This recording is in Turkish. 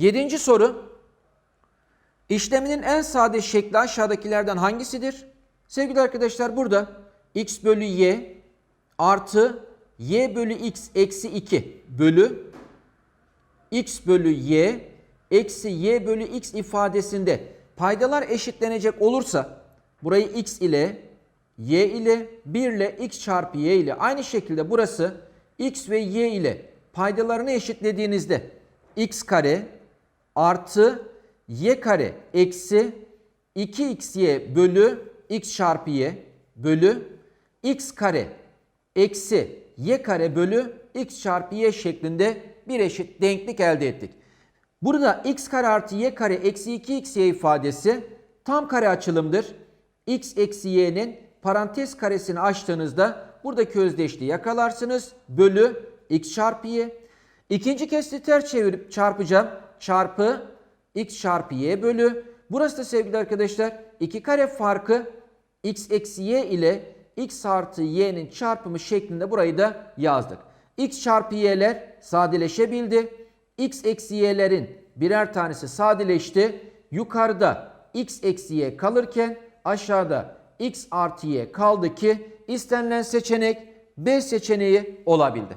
Yedinci soru. İşleminin en sade şekli aşağıdakilerden hangisidir? Sevgili arkadaşlar burada x bölü y artı y bölü x eksi 2 bölü x bölü y eksi y bölü x ifadesinde paydalar eşitlenecek olursa burayı x ile y ile 1 ile x çarpı y ile aynı şekilde burası x ve y ile paydalarını eşitlediğinizde x kare artı y kare eksi 2xy bölü x çarpı y bölü x kare eksi y kare bölü x çarpı y şeklinde bir eşit denklik elde ettik. Burada x kare artı y kare eksi 2xy ifadesi tam kare açılımdır. x eksi y'nin parantez karesini açtığınızda buradaki özdeşliği yakalarsınız. Bölü x çarpı y. İkinci kesti ters çevirip çarpacağım. Çarpı x çarpı y bölü. Burası da sevgili arkadaşlar 2 kare farkı x eksi y ile x artı y'nin çarpımı şeklinde burayı da yazdık. x çarpı y'ler sadeleşebildi. x eksi y'lerin birer tanesi sadeleşti. Yukarıda x eksi y kalırken aşağıda x artı y kaldı ki istenilen seçenek B seçeneği olabildi.